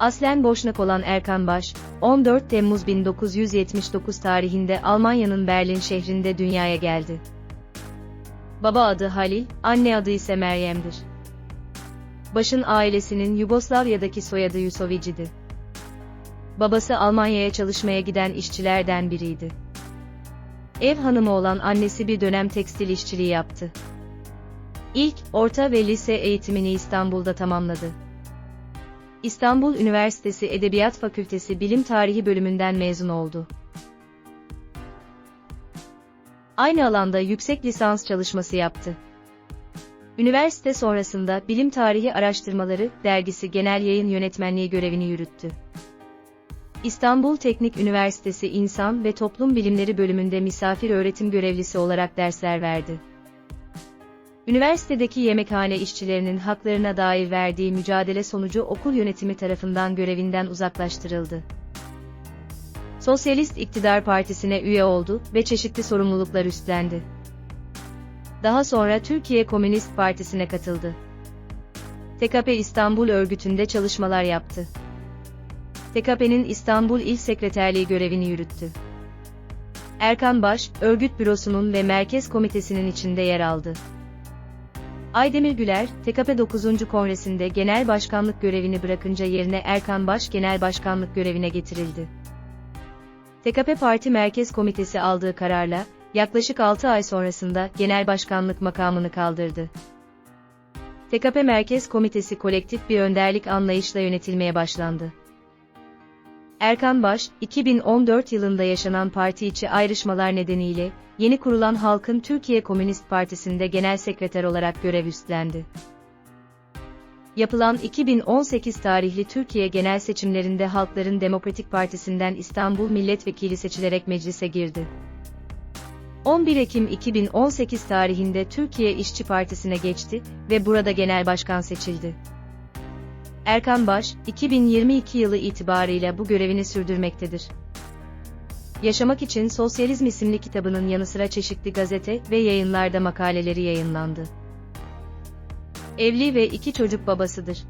Aslen Boşnak olan Erkan Baş, 14 Temmuz 1979 tarihinde Almanya'nın Berlin şehrinde dünyaya geldi. Baba adı Halil, anne adı ise Meryem'dir. Baş'ın ailesinin Yugoslavya'daki soyadı Yusovici'di. Babası Almanya'ya çalışmaya giden işçilerden biriydi. Ev hanımı olan annesi bir dönem tekstil işçiliği yaptı. İlk, orta ve lise eğitimini İstanbul'da tamamladı. İstanbul Üniversitesi Edebiyat Fakültesi Bilim Tarihi bölümünden mezun oldu. Aynı alanda yüksek lisans çalışması yaptı. Üniversite sonrasında Bilim Tarihi Araştırmaları dergisi genel yayın yönetmenliği görevini yürüttü. İstanbul Teknik Üniversitesi İnsan ve Toplum Bilimleri bölümünde misafir öğretim görevlisi olarak dersler verdi. Üniversitedeki yemekhane işçilerinin haklarına dair verdiği mücadele sonucu okul yönetimi tarafından görevinden uzaklaştırıldı. Sosyalist İktidar Partisi'ne üye oldu ve çeşitli sorumluluklar üstlendi. Daha sonra Türkiye Komünist Partisi'ne katıldı. TKP İstanbul örgütünde çalışmalar yaptı. TKP'nin İstanbul İl Sekreterliği görevini yürüttü. Erkan Baş, örgüt bürosunun ve merkez komitesinin içinde yer aldı. Aydemir Güler, TKP 9. Kongresi'nde genel başkanlık görevini bırakınca yerine Erkan Baş genel başkanlık görevine getirildi. TKP Parti Merkez Komitesi aldığı kararla, yaklaşık 6 ay sonrasında genel başkanlık makamını kaldırdı. TKP Merkez Komitesi kolektif bir önderlik anlayışla yönetilmeye başlandı. Erkan Baş, 2014 yılında yaşanan parti içi ayrışmalar nedeniyle, yeni kurulan Halkın Türkiye Komünist Partisi'nde genel sekreter olarak görev üstlendi. Yapılan 2018 tarihli Türkiye genel seçimlerinde Halkların Demokratik Partisi'nden İstanbul Milletvekili seçilerek meclise girdi. 11 Ekim 2018 tarihinde Türkiye İşçi Partisi'ne geçti ve burada genel başkan seçildi. Erkan Baş, 2022 yılı itibarıyla bu görevini sürdürmektedir. Yaşamak için Sosyalizm isimli kitabının yanı sıra çeşitli gazete ve yayınlarda makaleleri yayınlandı. Evli ve iki çocuk babasıdır.